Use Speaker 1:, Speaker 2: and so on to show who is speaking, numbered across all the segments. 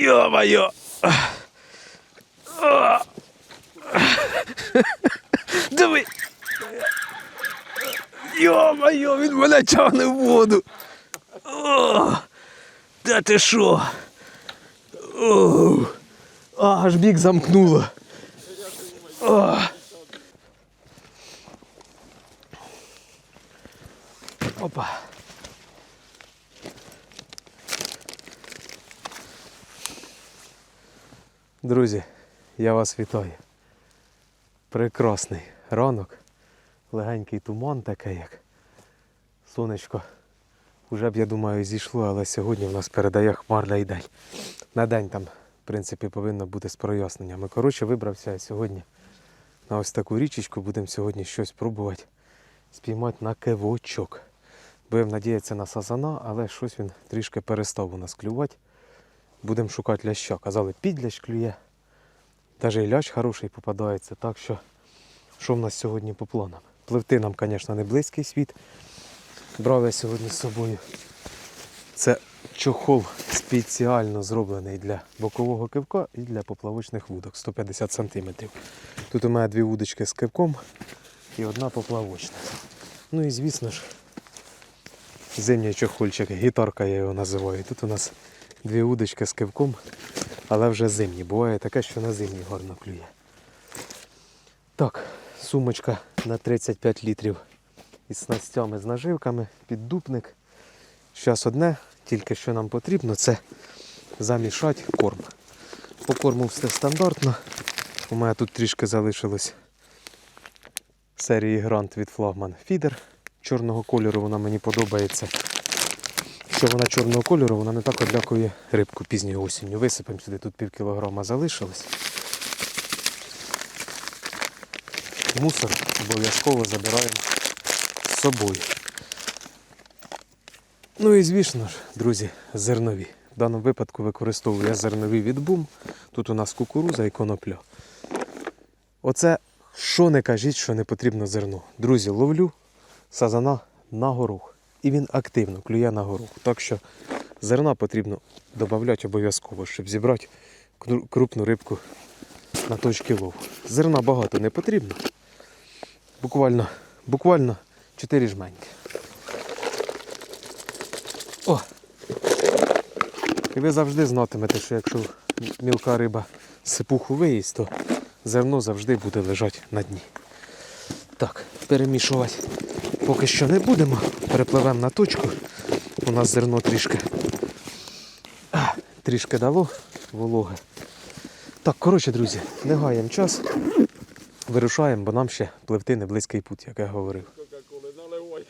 Speaker 1: Йо-моє! Диви! Йо-моє, він мене тягне в воду. О, Та ти що? О, аж бік замкнуло. О. Опа. Друзі, я вас вітаю. Прекрасний ранок. Легенький туман такий, як сонечко. Уже б, я думаю, зійшло, але сьогодні в нас передає хмарний день. На день там, в принципі, повинно бути з проясненнями. Коротше, вибрався сьогодні на ось таку річечку. Будемо сьогодні щось пробувати спіймати на кивочок. Будемо надіятися на сазана, але щось він трішки перестав у нас клювати. Будемо шукати ляща. Казали, підлящ клює. Навіть і лящ хороший попадається. Так що, що в нас сьогодні по планам? Пливти нам, звісно, не близький світ. Брав я сьогодні з собою. Це чохол спеціально зроблений для бокового кивка і для поплавочних вудок 150 см. Тут у мене дві вудочки з кивком і одна поплавочна. Ну і звісно ж, зимній чохольчик, гітарка я його називаю. Тут у нас дві удочки з кивком, але вже зимні. Буває таке, що на зимні гарно клює. Так, сумочка на 35 літрів із снастями з наживками, піддупник. Зараз одне, тільки що нам потрібно, це замішати корм. По корму все стандартно. У мене тут трішки залишилось серії Грант від флагман Фідер. Чорного кольору вона мені подобається. Що вона чорного кольору, вона не так одлякує рибку пізньою осінню. Висипемо сюди, тут пів кілограма залишилось. Мусор обов'язково забираємо з собою. Ну і звісно ж, друзі, зернові. В даному випадку використовую я зернові від бум. Тут у нас кукуруза і конопля. Оце що не кажіть, що не потрібно зерно. Друзі, ловлю сазана на горох. І він активно клює на горох. Так що зерна потрібно додати обов'язково, щоб зібрати крупну рибку на точки лову. Зерна багато не потрібно. Буквально, буквально 4 жменьки. О! І ви завжди знатимете, що якщо мілка риба сипуху виїсть, то зерно завжди буде лежати на дні. Так, перемішувати поки що не будемо. Перепливемо на точку. У нас зерно трішки, трішки дало вологе. Так, коротше, друзі, не гаємо час. Вирушаємо, бо нам ще пливти не близький путь, як я говорив.
Speaker 2: Кока-коли наливай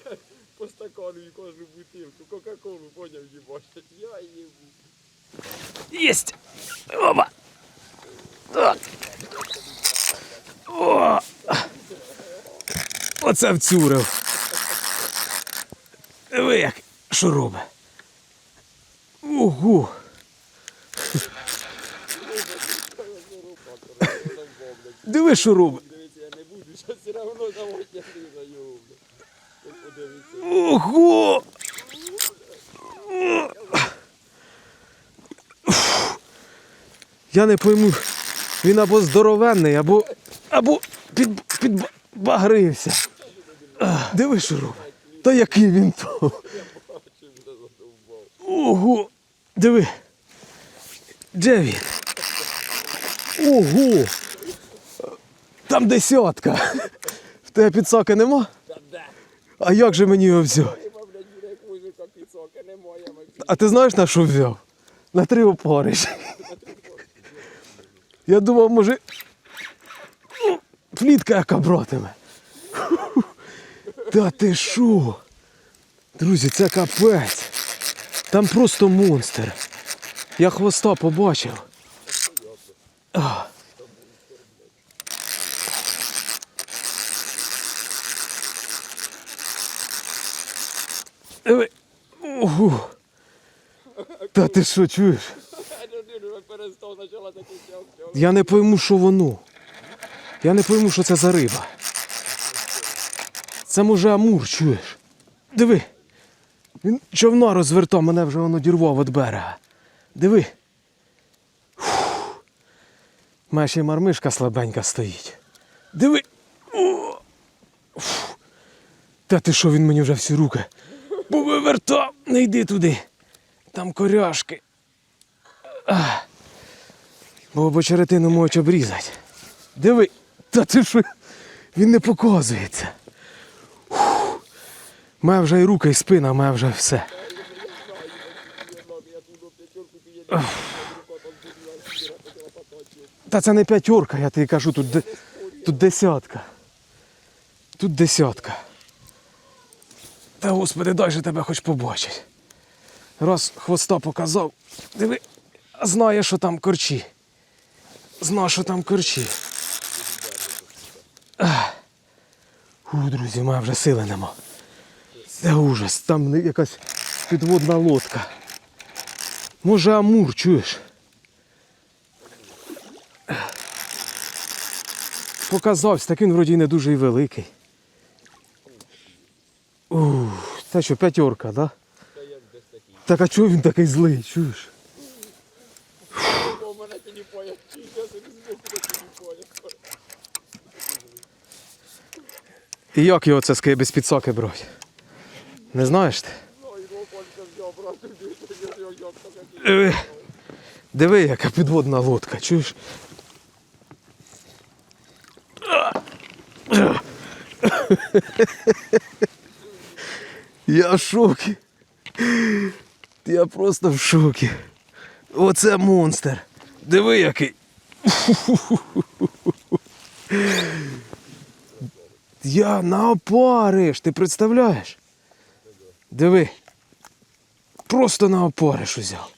Speaker 2: по стакану і кожну бутилку. Кока-колу поняв їбачить. Я їбу.
Speaker 1: Єсть! Опа! Так. О! Оце вцюрив. Що робить? Ого! Диви, що робить.
Speaker 2: Дивіться, я не буду, що все одно давай я
Speaker 1: Ого! Я не пойму, він або здоровенний, або, або під, підбагрився. Диви, що робить. Та який він то. Ого! Диви. Де він? Ого! Там десятка. В тебе підсаки нема? А як же мені його
Speaker 2: Максим.
Speaker 1: А ти знаєш на що взяв? На три опариш. Я думав, може. Плітка яка братиме. Та ти що? Друзі, це капець. Там просто монстр. Я хвоста побачив. А. Ого. Та ти що чуєш?
Speaker 2: Я не
Speaker 1: пойму, що воно. Я не пойму, що це за риба. Це може амур, чуєш? Диви. Він човна розвертав, мене вже воно дірвав від берега. Диви. Й мармишка слабенька стоїть. Диви. Та ти що він мені вже всі руки? Повивертав, не йди туди. Там коряшки. А. Бо бочеретину можуть обрізати. Диви, та ти що? Він не показується. Має вже і рука, і спина, має вже все. Та це не п'ятерка, я тобі кажу, тут, тут десятка. Тут десятка. Та господи, дай же тебе хоч побачить. Раз хвоста показав, диви, знає, що там корчі. Знає, що там корчі. Фу, друзі, має вже сили нема. Це ужас, там якась підводна лодка. Може амур, чуєш? Показався, так він вроді не дуже і великий. Ух, це що, п'ятерка, да? Так а чого він такий злий, чуєш? І як його це з без підсоки брати? Не знаєш ти? Диви, диви, яка підводна лодка, чуєш? Я в шокі. Я просто в шокі. Оце монстр. Диви який. Я на опариш, ти представляєш? Диви. Просто на опариш узяв.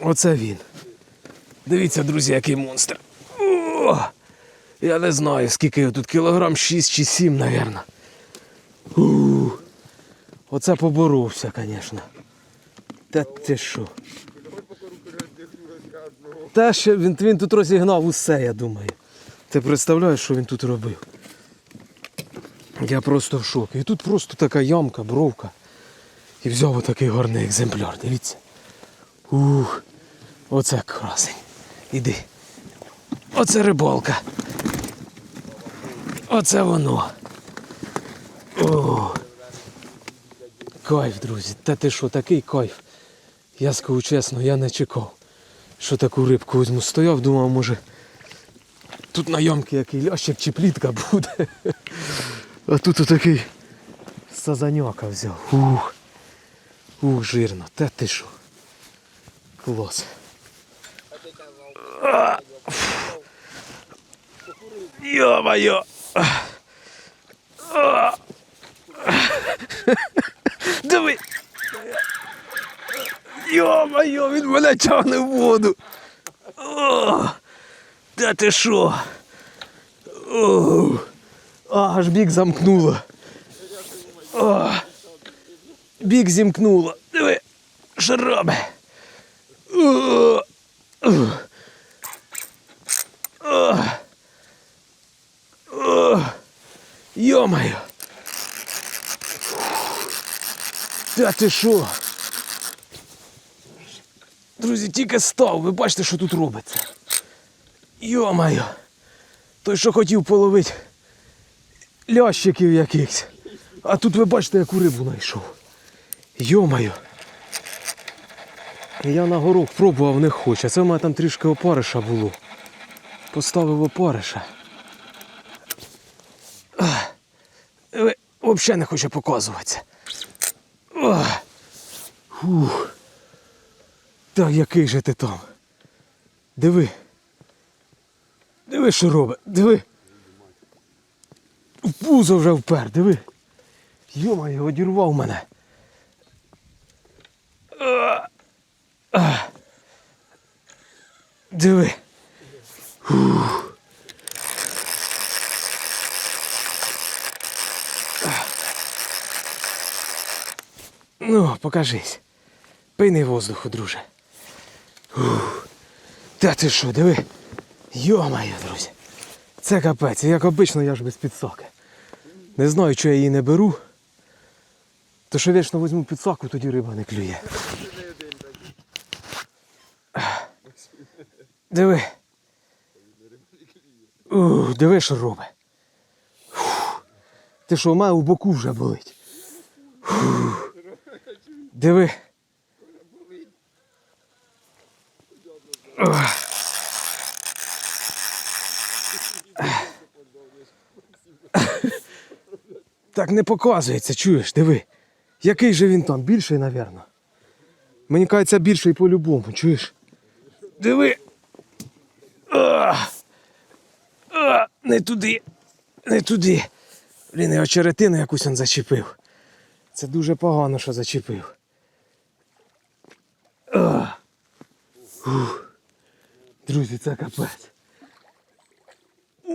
Speaker 1: Оце він. Дивіться, друзі, який монстр. О! Я не знаю, скільки його тут, кілограм 6 чи 7, напевно. Оце поборовся, звісно. Та ти що? Та ще він, він тут розігнав усе, я думаю. Ти представляєш, що він тут робив? Я просто в шокі. І тут просто така ямка, бровка. І взяв отакий гарний екземпляр, дивіться. Ух, оце красень. Іди. Оце рибалка. Оце воно. О. Кайф, друзі. Та ти що, такий кайф. Я скажу чесно, я не чекав, що таку рибку візьму. Стояв, думав, може. Тут на ямки який лящик чи плітка буде. А тут отакий сазаняка взяв. Ух. Ух, жирно. Та ти що? Клас. Йо-моє! Диви! Йо-моє, він мене тягне в воду. О, Та ти що? О, аж бік замкнуло. О, бік зімкнуло. Диви, що робить? Йо-моє. Та ти що? Друзі, тільки став, ви бачите, що тут робиться. Йо-моє. Той, що хотів половити лящиків якихось. А тут ви бачите, яку рибу знайшов. Йо-моє. Я на горох пробував не хоче. Це в мене там трішки опариша було. Поставив опариша. Взагалі не хоче показуватися. Фух. Так який же ти там? Диви. Диви, що робить. Диви. В пузо вже впер, диви. Йома, одірвав мене. А, а. Диви. Ну, покажись. Пийний воздуху, друже. Та ти що, диви. Йо-моє, друзі. Це капець, як обично я ж без підсаки. Не знаю, чого я її не беру. То що вічно візьму підсаку, тоді риба не клює. Диви. Ух, диви, що робить. Ти що, мене у боку вже болить. Диви. Ох. Так не показується, чуєш, диви. Який же він там? Більший, напевно. Мені кажеться, більший по-любому, чуєш? Диви. А! А! Не туди. Не туди. Блін, я очеретину якусь он зачепив. Це дуже погано, що зачепив. А! Друзі, це капець.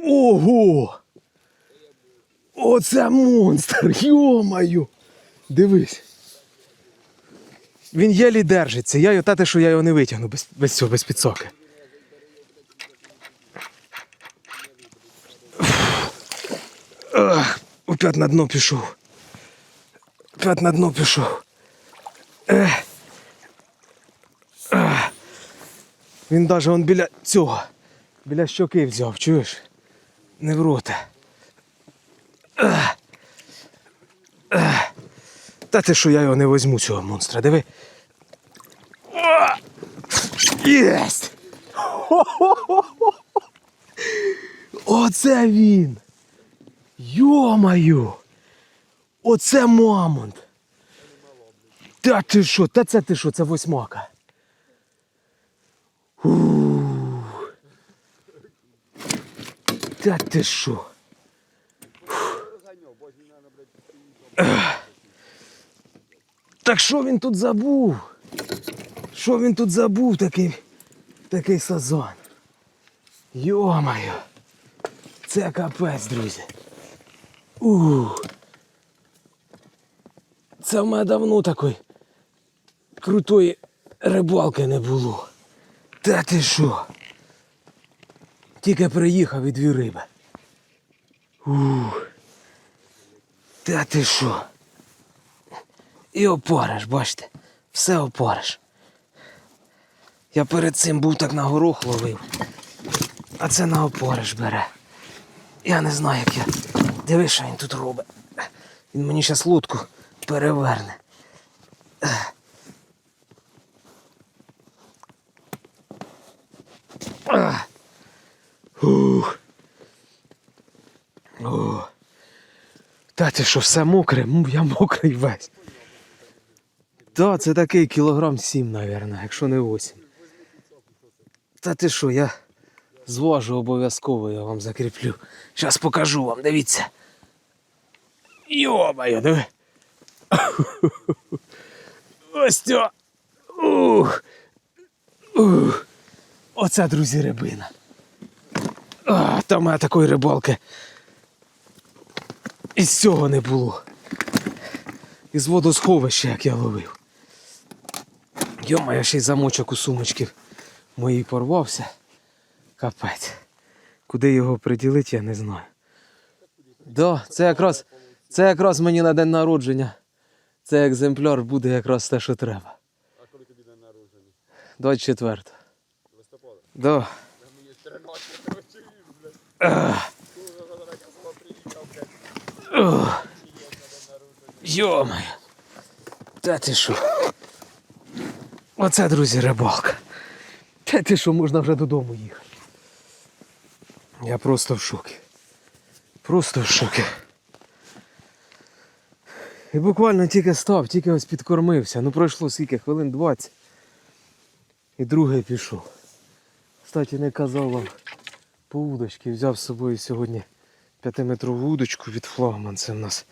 Speaker 1: Ого! Оце монстр! Йо-маю! Дивись. Він єлі держиться. Я його те, що я його не витягну без, без цього, без підсоки. Ах, опять на дно пішов. Опять на дно пішов. Ех. Ах. Він навіть біля цього. Біля щоки взяв, чуєш? Не в рота. Та ти що я його не возьму, цього монстра, диви. Єсть! Оце він! Йо-маю! Оце мамонт! Та ти що? Та це ти що? Це восьмака. Ух. Та ти що? Так що він тут забув? Що він тут забув такий, такий сазон? Йо-моє! Це капець, друзі. Ух. Це в мене давно такої крутої рибалки не було. Та ти що? Тільки приїхав і дві риби. Ух. Та ти що? І опариш, бачите, все опариш. Я перед цим був так на горох ловив, а це на опариш бере. Я не знаю, як я. Диви, що він тут робить. Він мені зараз лодку переверне. Ух. О. Та ти що, все мокре? Я мокрий весь. Та, це такий кілограм сім, мабуть, якщо не восім. Та ти що, я зважу обов'язково, я вам закріплю. Зараз покажу вам, дивіться. Йомаю, диви. Ось ця. Ух. Ух. Оце, друзі, рибина. А, там мене такої рибалки. Із цього не було. Із водосховища, як я ловив. Йома, я ще й замочок у сумочки моїй порвався. Капець. Куди його приділити, я не знаю. Да, це якраз, це якраз мені на день народження. Цей екземпляр буде якраз те, що треба.
Speaker 2: А коли тобі день народження?
Speaker 1: 24.
Speaker 2: Листопада.
Speaker 1: Да.
Speaker 2: Мені 13 блядь. Курва, вона така сама приїхав, блядь.
Speaker 1: Ох. Йомаю. Та ти що? Оце, друзі, рибалка. Та ти що, можна вже додому їхати. Я просто в шокі. Просто в шокі. І буквально тільки став, тільки ось підкормився. Ну пройшло скільки, хвилин 20. І другий пішов. Кстати, не казав вам по удочці. Взяв з собою сьогодні 5-метрову удочку від флагман. Це в нас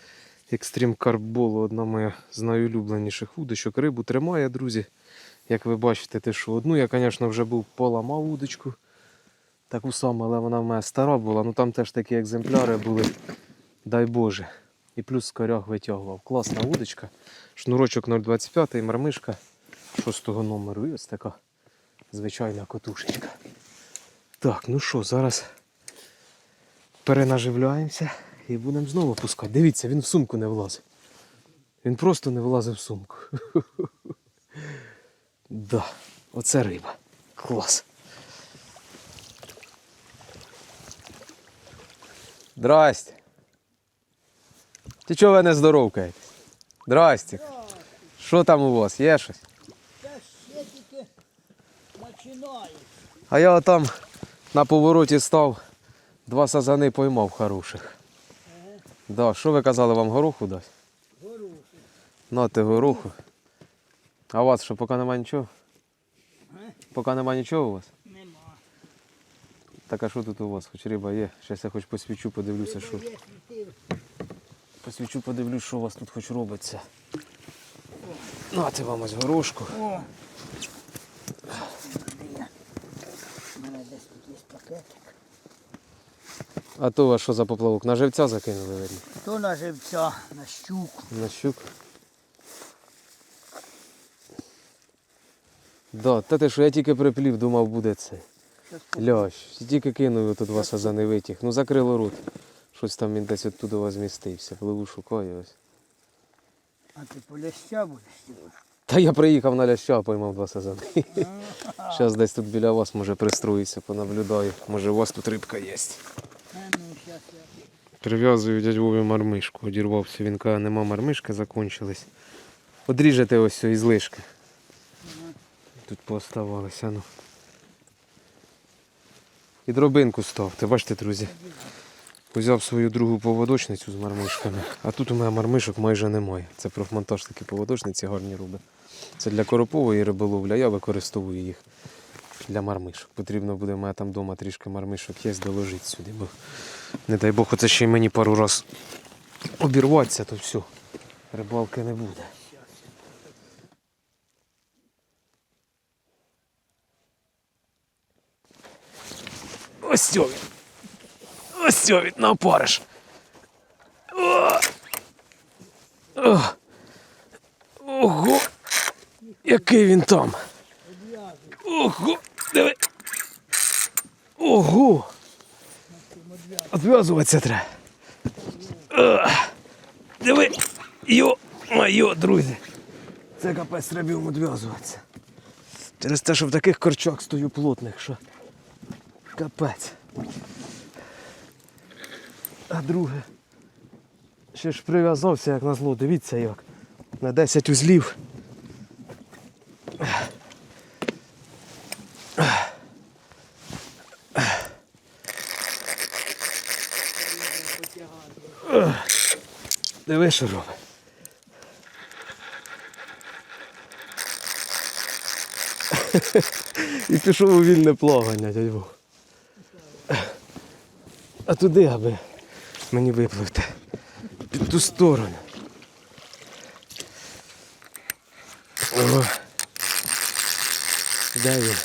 Speaker 1: Екстрім Карболу, одна моя з найулюбленіших удочок. Рибу тримає, друзі. Як ви бачите, те, що одну я, звісно, вже був поламав удочку. Таку саму, але вона в мене стара була. Ну там теж такі екземпляри були. Дай Боже. І плюс скоряг витягував. Класна удочка. Шнурочок 0,25 мармишка 6 номеру. І ось така звичайна котушечка. Так, ну що, зараз перенаживляємося і будемо знову пускати. Дивіться, він в сумку не влазить. Він просто не влазив в сумку. Да, оце риба. Клас. Здрасте. Ти чого ви не здоровкаєте? Здрасте. Що там у вас? Є щось?
Speaker 3: Та ще тільки починаю.
Speaker 1: А я там на повороті став, два сазани поймав хороших. Ага. Да, Що ви казали, вам гороху дасть?
Speaker 3: Гороху.
Speaker 1: На ти гороху. А у вас що, поки нема нічого? Поки нема нічого у вас?
Speaker 3: Нема.
Speaker 1: Так а що тут у вас? Хоч риба є. Зараз я хоч посвічу, подивлюся, що. Посвічу, подивлюсь, що у вас тут хоч робиться. Нате вам ось горошку.
Speaker 3: О. У мене десь тут є пакетик.
Speaker 1: А то у вас що за поплавок? На живця закинули верні?
Speaker 3: То на живця, на щуку.
Speaker 1: На щук. Да, та ти що, я тільки приплів, думав, буде це. Лящ. Тільки кинув тут два сазани витяг. Ну закрило рот. Щось там він десь оттуда змістився. Пливу шукаю ось.
Speaker 3: А ти по ляща будеш сьогодні?
Speaker 1: Та я приїхав на ляща, поймав два сазани. Зараз десь тут біля вас може пристроїся, понаблюдаю. Може у вас тут рибка є.
Speaker 3: Ну.
Speaker 1: Прив'язую дядь Вові мармишку. Одірвався він каже, нема мармишки, закончились. Одріжете ось із лишки. Тут пооставалися, ну. І дробинку ставте, бачите, друзі. Взяв свою другу поводочницю з мармишками, а тут у мене мармишок майже немає. Це профмонтаж такі поводочниці гарні робить. Це для коропової риболовлі, я використовую їх для мармишок. Потрібно буде, у мене там вдома трішки мармишок є, доложити сюди, бо не дай Бог, оце ще й мені пару раз обірватися, то все, рибалки не буде. Ось цього він. Ось цього він на опариш. О! Ого! Який він там? Ого! Диви! Ого! Отв'язуватися треба. О! Диви! Йо! Майо, друзі! Це капець треба відв'язуватися. Через те, що в таких корчах стою плотних, що капець. А друге. Ще ж прив'язався, як на зло, дивіться як. На 10 узлів. Диви, що робить. І пішов у вільне плавання, дядь Вов. А туди, аби мені випливти. Під ту сторону. О. Де він?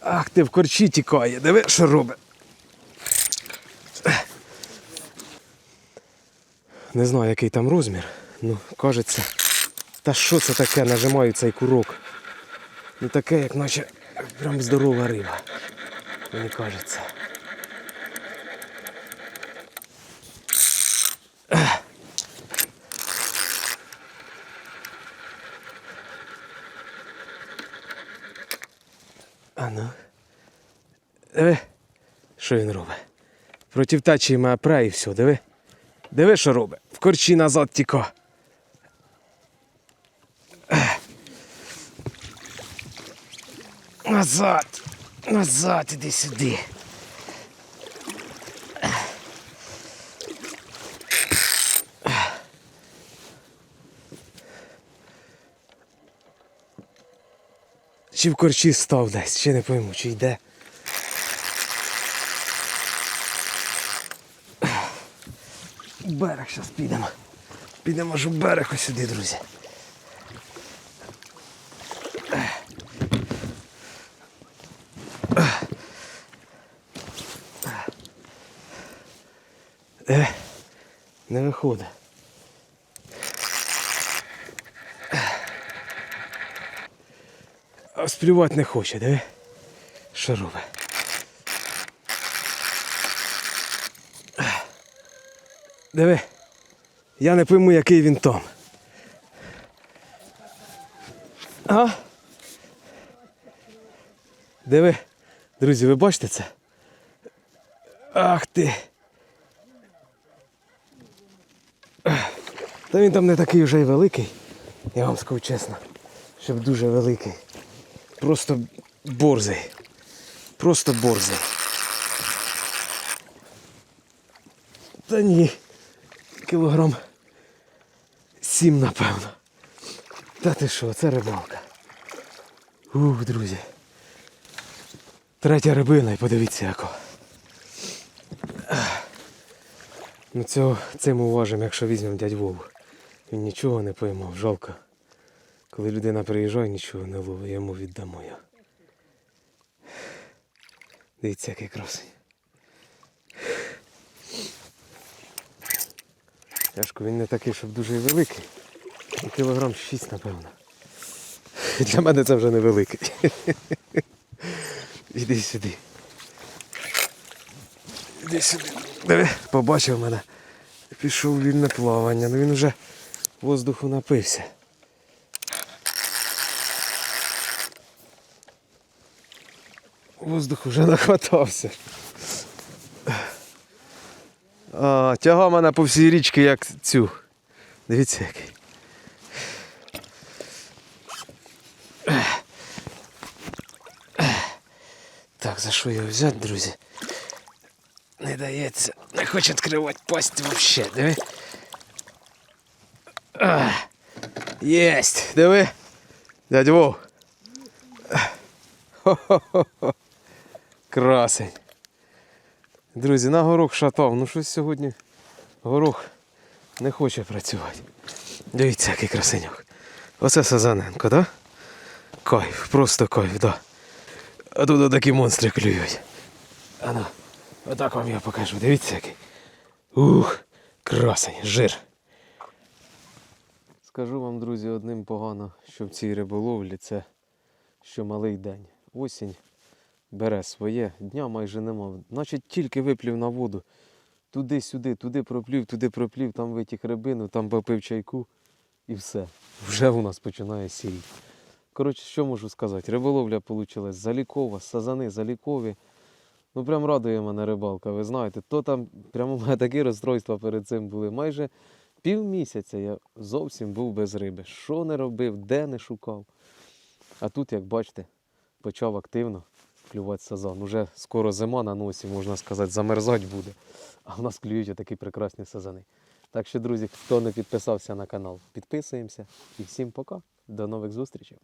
Speaker 1: Ах, ти в корчі тікає. Диви, що робить. Не знаю, який там розмір. Ну, кажеться. Та що це таке? Нажимаю цей курок. Ну таке, як наче прям здорова риба. Мені кажеться. А ну. Диви, що він робить? Проти тачії має пра і все, диви. Диви, що робить. В корчі назад тіко. Назад. Назад, іди сюди. Чи в корчі став десь, ще не пойму, чи йде. Берег зараз підемо. Підемо аж у берег ось сюди, друзі. Виходить. А співати не хоче, диви. Що робить? Диви. Я не пойму, який він там. А? Диви, друзі, ви бачите це? Ах ти. Та він там не такий вже й великий, я вам скажу чесно, щоб дуже великий. Просто борзий. Просто борзий. Та ні. Кілограм сім, напевно. Та ти що, це рибалка. Ух, друзі. Третя рибина і подивіться яко. Ах. Ну цього цим уважимо, якщо візьмемо дядь Вову. Він нічого не поймав, жалко. Коли людина приїжджає, нічого не ловить, йому віддамо я. Дивіться, який красень. Тяжко, він не такий, щоб дуже великий. Ну, Кілограм 6, напевно. Для мене це вже невеликий. Іди сюди. Іди сюди. Диви, побачив мене. Пішов вільне плавання, ну він вже воздуху напився. Воздух вже нахватався. А, тяга мене по всій річці, як цю. Дивіться який. Так, за що його взяти, друзі? Не дається. Не хоче відкривати пасть взагалі, диви. Єсть, диви. Дядь Вов. Хо-хо-хо. Красень. Друзі, на горох шатав. Ну щось сьогодні горох не хоче працювати. Дивіться, який красеньок. Оце Сазаненко, да? Кайф, просто кайф, да. А тут такі монстри клюють. А ну, отак вам я покажу. Дивіться який. Ух, красень, жир. Скажу вам, друзі, одним погано, що в цій риболовлі це що малий день. Осінь бере своє, дня майже нема. Значить, тільки виплів на воду. Туди-сюди, туди проплів, туди проплів, там витік рибину, там попив чайку і все. Вже у нас починає сіріти. Коротше, що можу сказати? Риболовля вийшла залікова, сазани залікові. Ну прям радує мене рибалка, ви знаєте. То там прямо у мене такі розстройства перед цим були. Майже півмісяця я зовсім був без риби. Що не робив, де не шукав. А тут, як бачите, почав активно клювати сазан. Уже скоро зима на носі, можна сказати, замерзати буде. А в нас клюють отакі прекрасні сазани. Так що, друзі, хто не підписався на канал, підписуємося. І всім пока. До нових зустрічей.